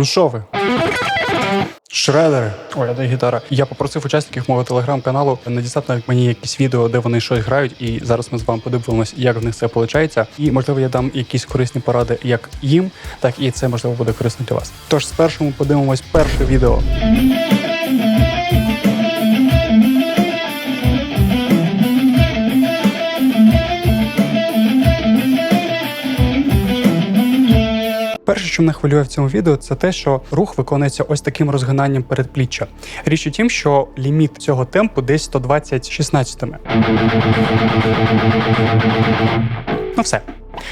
Ну що ви? Шредери. Оля, де гітара. Я попросив учасників мого телеграм-каналу надіслати мені якісь відео, де вони щось грають, і зараз ми з вами подивимось, як в них це виходить. І можливо я дам якісь корисні поради як їм, так і це можливо буде корисно для вас. Тож спершу ми подивимось перше відео. Перше, що мене хвилює в цьому відео, це те, що рух виконується ось таким розгинанням передпліччя. Річ у тім, що ліміт цього темпу десь 120 16 Ну все.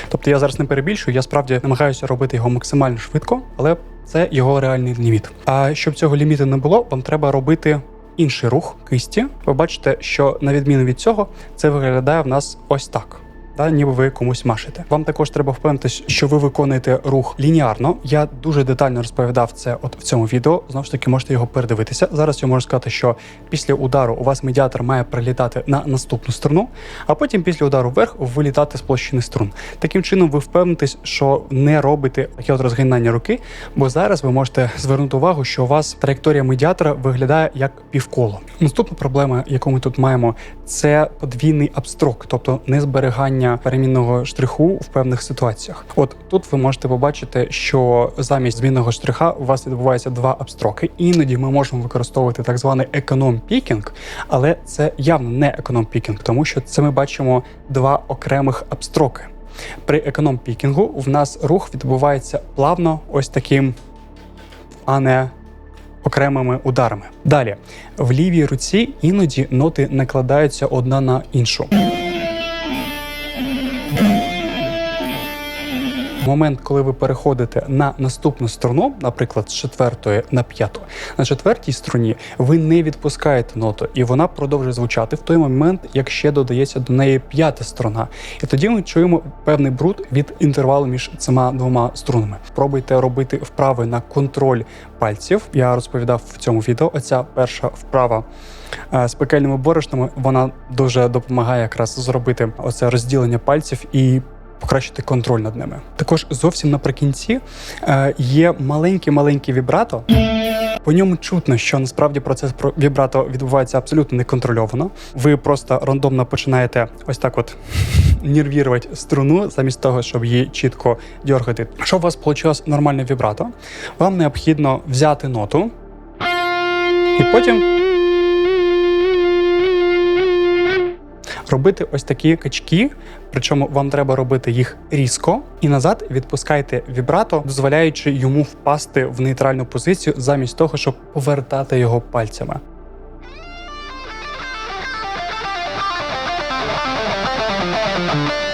Тобто я зараз не перебільшую, я справді намагаюся робити його максимально швидко, але це його реальний ліміт. А щоб цього ліміту не було, вам треба робити інший рух кисті. Ви бачите, що на відміну від цього, це виглядає в нас ось так. Та ніби ви комусь машете. Вам також треба впевнитись, що ви виконуєте рух лініарно. Я дуже детально розповідав це от в цьому відео. Знову ж таки, можете його передивитися. Зараз я можу сказати, що після удару у вас медіатор має прилітати на наступну струну, а потім після удару вверх вилітати з площини струн. Таким чином, ви впевнитесь, що не робите таке от розгинання руки, бо зараз ви можете звернути увагу, що у вас траєкторія медіатора виглядає як півколо. Наступна проблема, яку ми тут маємо, це подвійний абстрок, тобто незберігання перемінного штриху в певних ситуаціях. От тут ви можете побачити, що замість змінного штриха у вас відбувається два абстроки. Іноді ми можемо використовувати так званий економ-пікінг, але це явно не економ-пікінг, тому що це ми бачимо два окремих абстроки. При економ-пікінгу в нас рух відбувається плавно, ось таким, а не окремими ударами. Далі в лівій руці іноді ноти накладаються одна на іншу. Момент, коли ви переходите на наступну струну, наприклад, з четвертої на п'яту, на четвертій струні ви не відпускаєте ноту, і вона продовжує звучати в той момент, як ще додається до неї п'ята струна. І тоді ми чуємо певний бруд від інтервалу між цими двома струнами. Пробуйте робити вправи на контроль пальців. Я розповідав в цьому відео. Оця перша вправа е, з пекельними борошнами вона дуже допомагає якраз зробити оце розділення пальців і покращити контроль над ними. Також зовсім наприкінці е, є маленький-маленький вібрато. По ньому чутно, що насправді процес про- вібрато відбувається абсолютно неконтрольовано. Ви просто рандомно починаєте ось так от нервірувати струну, замість того, щоб її чітко дергати. Щоб у вас вийшло нормальне вібрато, вам необхідно взяти ноту і потім робити ось такі качки, причому вам треба робити їх різко і назад відпускайте вібрато, дозволяючи йому впасти в нейтральну позицію замість того, щоб повертати його пальцями. У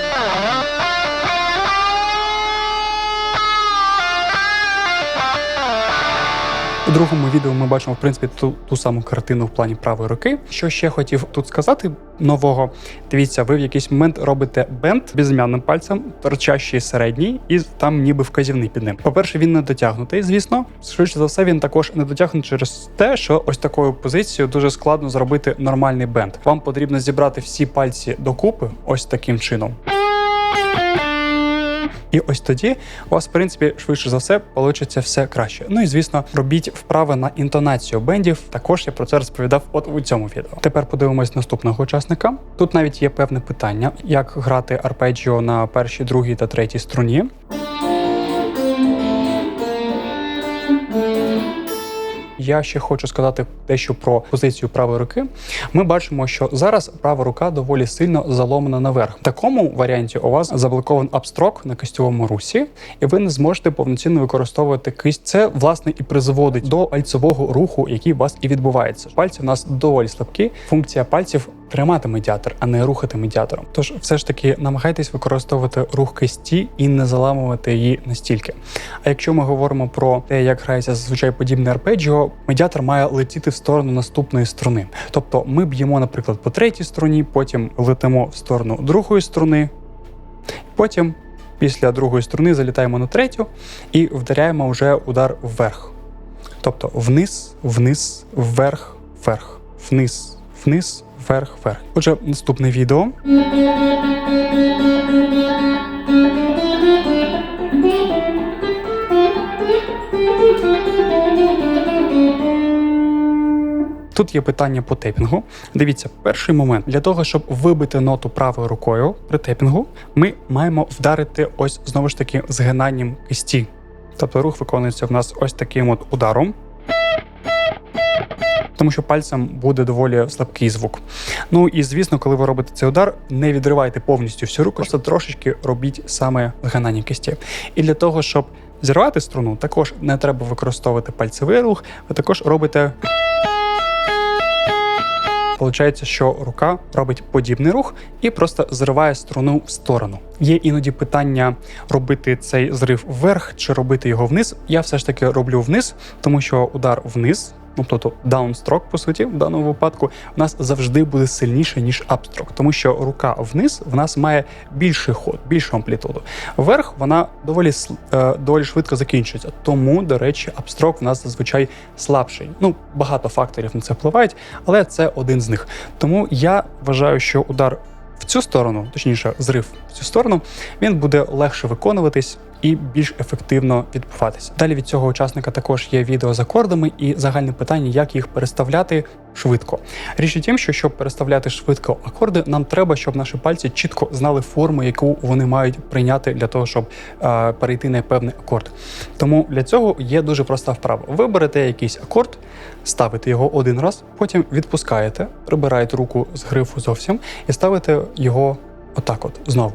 другому відео ми бачимо в принципі ту, ту саму картину в плані правої руки. Що ще хотів тут сказати нового? Дивіться, ви в якийсь момент робите бенд безім'янним пальцем, торчащий середній, і там ніби вказівний під ним. По-перше, він не дотягнутий, звісно. Швидше за все, він також не дотягнутий через те, що ось такою позицією дуже складно зробити нормальний бенд. Вам потрібно зібрати всі пальці докупи, ось таким чином. І ось тоді у вас, в принципі, швидше за все, вийде все краще. Ну і звісно, робіть вправи на інтонацію бендів. Також я про це розповідав от у цьому відео. Тепер подивимось наступного учасника. Тут навіть є певне питання, як грати арпеджіо на першій, другій та третій струні. Я ще хочу сказати дещо про позицію правої руки. Ми бачимо, що зараз права рука доволі сильно заломана наверх. В такому варіанті у вас заблокований абстрок на кистьовому русі, і ви не зможете повноцінно використовувати кисть. Це власне і призводить до пальцевого руху, який у вас і відбувається. Пальці у нас доволі слабкі. Функція пальців тримати медіатор, а не рухати медіатором. Тож, все ж таки, намагайтесь використовувати рух кисті і не заламувати її настільки. А якщо ми говоримо про те, як грається зазвичай подібне арпеджіо, медіатор має летіти в сторону наступної струни. Тобто ми б'ємо, наприклад, по третій струні, потім летимо в сторону другої струни, потім після другої струни залітаємо на третю і вдаряємо вже удар вверх. Тобто вниз, вниз, вверх, вверх, вниз, вниз, вверх, вверх. Отже, наступне відео. Тут є питання по тепінгу. Дивіться, перший момент для того, щоб вибити ноту правою рукою при тепінгу, ми маємо вдарити ось знову ж таки згинанням кисті. Тобто рух виконується в нас ось таким от ударом. Тому що пальцем буде доволі слабкий звук. Ну і звісно, коли ви робите цей удар, не відривайте повністю всю руку, просто трошечки робіть саме згинання кисті. І для того, щоб зірвати струну, також не треба використовувати пальцевий рух, ви також робите. Получається, що рука робить подібний рух і просто зриває струну в сторону. Є іноді питання робити цей зрив вверх чи робити його вниз. Я все ж таки роблю вниз, тому що удар вниз. Ну, тобто даунстрок, по суті, в даному випадку, у нас завжди буде сильніше, ніж апстрок, тому що рука вниз в нас має більший ход, більшу амплітуду. Вверх вона доволі е, доволі швидко закінчується. Тому, до речі, апстрок в нас зазвичай слабший. Ну, багато факторів на це впливають, але це один з них. Тому я вважаю, що удар в цю сторону, точніше, зрив в цю сторону, він буде легше виконуватись і більш ефективно відбуватися. Далі від цього учасника також є відео з акордами і загальне питання, як їх переставляти швидко. Річ у тім, що щоб переставляти швидко акорди, нам треба, щоб наші пальці чітко знали форму, яку вони мають прийняти для того, щоб е, перейти на певний акорд. Тому для цього є дуже проста вправа. Ви берете якийсь акорд, ставите його один раз, потім відпускаєте, прибираєте руку з грифу зовсім і ставите його. Отак, от знову.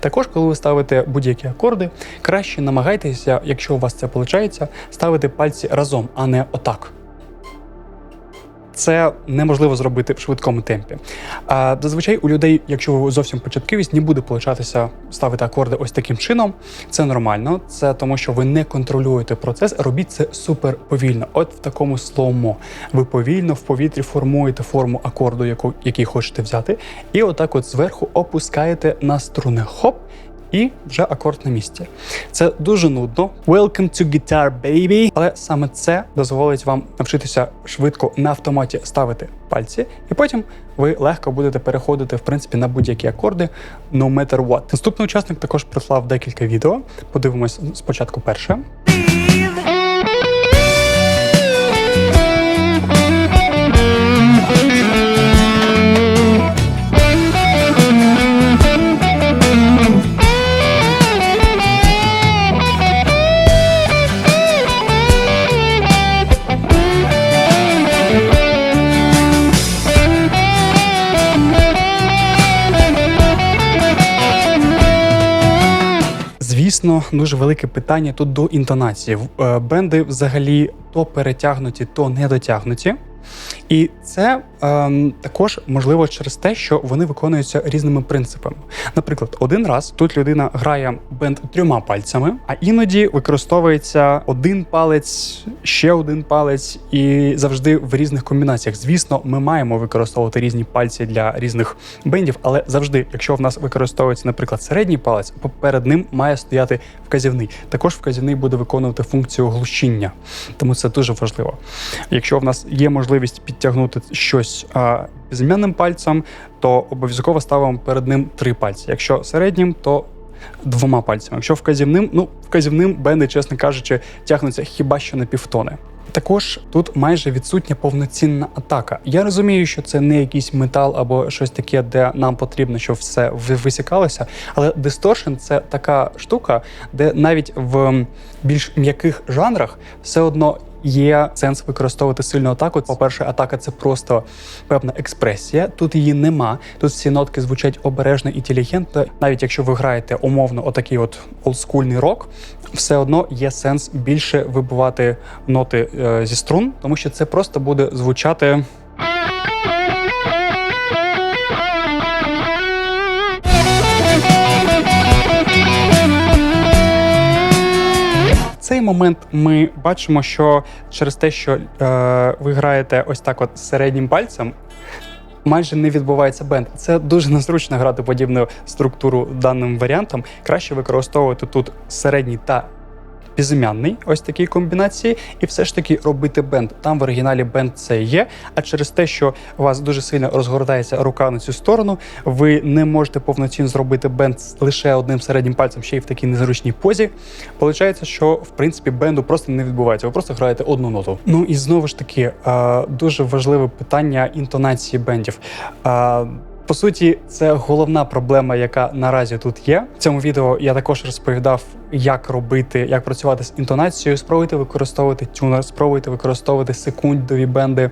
Також, коли ви ставите будь-які акорди, краще намагайтеся, якщо у вас це виходить, ставити пальці разом, а не отак. Це неможливо зробити в швидкому темпі. А зазвичай у людей, якщо ви зовсім початківість, не буде получатися ставити акорди ось таким чином. Це нормально, це тому, що ви не контролюєте процес. Робіть це супер повільно. От в такому слоумо. Ви повільно в повітрі формуєте форму акорду, яку який хочете взяти, і отак, от зверху опускаєте на струни. Хоп. І вже акорд на місці. Це дуже нудно. Welcome to guitar, baby! Але саме це дозволить вам навчитися швидко на автоматі ставити пальці, і потім ви легко будете переходити в принципі на будь-які акорди, no matter what. Наступний учасник також прислав декілька відео. Подивимось спочатку перше. Звісно, дуже велике питання тут до інтонації. Е, Бенди взагалі то перетягнуті, то недотягнуті. І це ем, також можливо через те, що вони виконуються різними принципами. Наприклад, один раз тут людина грає бенд трьома пальцями, а іноді використовується один палець, ще один палець, і завжди в різних комбінаціях. Звісно, ми маємо використовувати різні пальці для різних бендів, але завжди, якщо в нас використовується, наприклад, середній палець, перед ним має стояти вказівний. Також вказівний буде виконувати функцію глушіння, тому це дуже важливо. Якщо в нас є можливість підтягнути щось а, безім'янним пальцем, то обов'язково ставимо перед ним три пальці. Якщо середнім, то двома пальцями. Якщо вказівним, ну вказівним бенди, чесно кажучи, тягнуться хіба що на півтони. Також тут майже відсутня повноцінна атака. Я розумію, що це не якийсь метал або щось таке, де нам потрібно, щоб все ви- висікалося. Але дисторшн це така штука, де навіть в більш м'яких жанрах все одно. Є сенс використовувати сильну атаку. По-перше, атака це просто певна експресія. Тут її нема. Тут всі нотки звучать обережно і інтелігентно. Навіть якщо ви граєте умовно отакий от олдскульний рок, все одно є сенс більше вибивати ноти е, зі струн, тому що це просто буде звучати. Цей момент ми бачимо, що через те, що е, ви граєте ось так, от середнім пальцем. Майже не відбувається бенд. Це дуже незручно грати подібну структуру даним варіантом. Краще використовувати тут середній та безім'янний, ось такій комбінації, і все ж таки робити бенд. Там в оригіналі бенд це є. А через те, що у вас дуже сильно розгортається рука на цю сторону, ви не можете повноцінно зробити бенд лише одним середнім пальцем, ще й в такій незручній позі. Получається, що в принципі бенду просто не відбувається. Ви просто граєте одну ноту. Ну і знову ж таки, е, дуже важливе питання інтонації бендів. По суті, це головна проблема, яка наразі тут є. В цьому відео я також розповідав, як робити, як працювати з інтонацією. Спробуйте використовувати тюнер, спробуйте використовувати секундові бенди,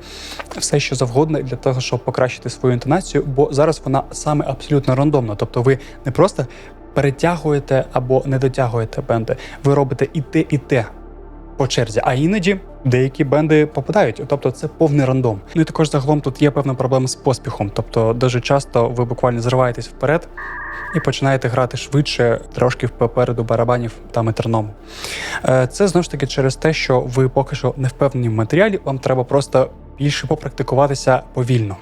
все що завгодно для того, щоб покращити свою інтонацію. Бо зараз вона саме абсолютно рандомна. Тобто, ви не просто перетягуєте або не дотягуєте бенди, ви робите і те, і те по черзі, а іноді деякі бенди попадають, тобто це повний рандом. Ну і також загалом тут є певна проблема з поспіхом. Тобто, дуже часто ви буквально зриваєтесь вперед і починаєте грати швидше, трошки попереду барабанів та метроному. Е, Це знову ж таки через те, що ви поки що не впевнені в матеріалі, вам треба просто більше попрактикуватися повільно.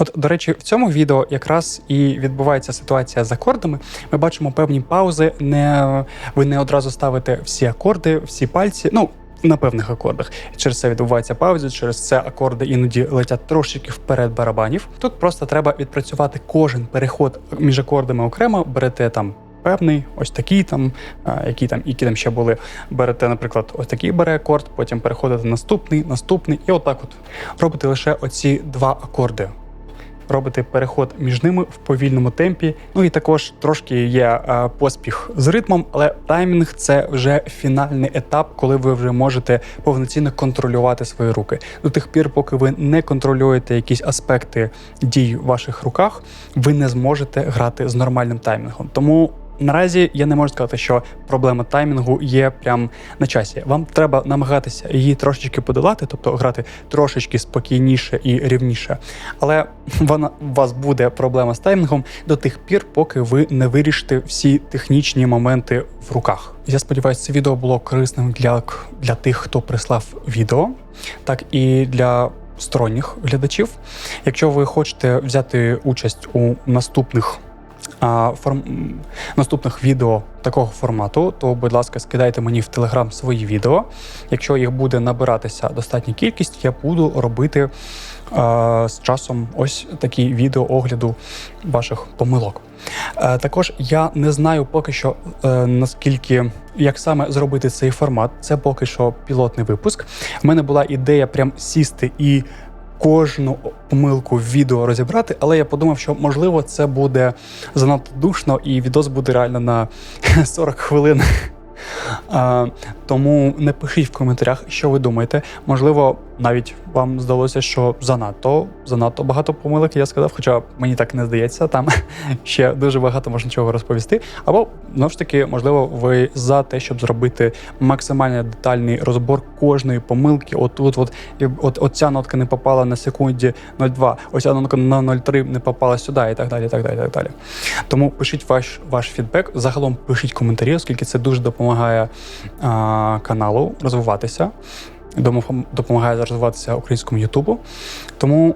От, до речі, в цьому відео якраз і відбувається ситуація з акордами. Ми бачимо певні паузи. Не ви не одразу ставите всі акорди, всі пальці. Ну. На певних акордах через це відбувається паузи, через це акорди іноді летять трошечки вперед барабанів. Тут просто треба відпрацювати кожен переход між акордами окремо. Берете там певний, ось такий там, які там, які там ще були. Берете, наприклад, ось такий бере акорд, потім переходите на наступний, наступний, і отак от робите лише оці два акорди робите переход між ними в повільному темпі. Ну і також трошки є е, поспіх з ритмом, але таймінг це вже фінальний етап, коли ви вже можете повноцінно контролювати свої руки. До тих пір, поки ви не контролюєте якісь аспекти дій в ваших руках, ви не зможете грати з нормальним таймінгом. Тому Наразі я не можу сказати, що проблема таймінгу є прям на часі. Вам треба намагатися її трошечки подолати, тобто грати трошечки спокійніше і рівніше. Але вона у вас буде проблема з таймінгом до тих пір, поки ви не вирішите всі технічні моменти в руках. Я сподіваюся, це відео було корисним для, для тих, хто прислав відео, так і для сторонніх глядачів. Якщо ви хочете взяти участь у наступних форм... наступних відео такого формату, то, будь ласка, скидайте мені в Телеграм свої відео. Якщо їх буде набиратися достатня кількість, я буду робити а, з часом ось такі відео огляду ваших помилок. Е, Також я не знаю поки що е, наскільки як саме зробити цей формат. Це поки що пілотний випуск. У мене була ідея прям сісти і кожну помилку в відео розібрати, але я подумав, що можливо це буде занадто душно, і відос буде реально на 40 хвилин. Тому не пишіть в коментарях, що ви думаєте. Можливо, навіть вам здалося, що занадто занадто багато помилок я сказав, хоча мені так не здається, там ще дуже багато можна чого розповісти. Або знову ж таки, можливо, ви за те, щоб зробити максимально детальний розбор кожної помилки. Отут, от, і от, от ця нотка не попала на секунді 0,2, ось ця нотка на 0,3 не попала сюди, і так далі. і так далі, і так далі. Тому пишіть ваш ваш фідбек. Загалом пишіть коментарі, оскільки це дуже допомагає каналу розвиватися. Допомагає розвиватися українському Ютубу. Тому е,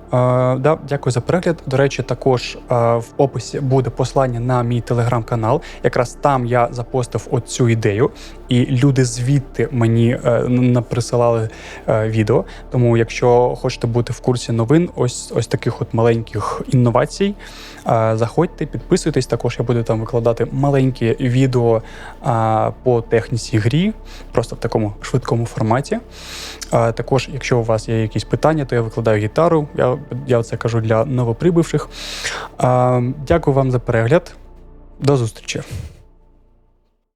да, дякую за перегляд. До речі, також е, в описі буде послання на мій телеграм-канал. Якраз там я запостив оцю ідею, і люди звідти мені е, наприсилали відео. Тому, якщо хочете бути в курсі новин, ось ось таких от маленьких інновацій, заходьте, підписуйтесь. Також я буду там викладати маленькі відео по техніці грі, просто в такому швидкому форматі. Також, якщо у вас є якісь питання, то я викладаю гітару. Я, я це кажу для новоприбивших. Е, Дякую вам за перегляд. До зустрічі.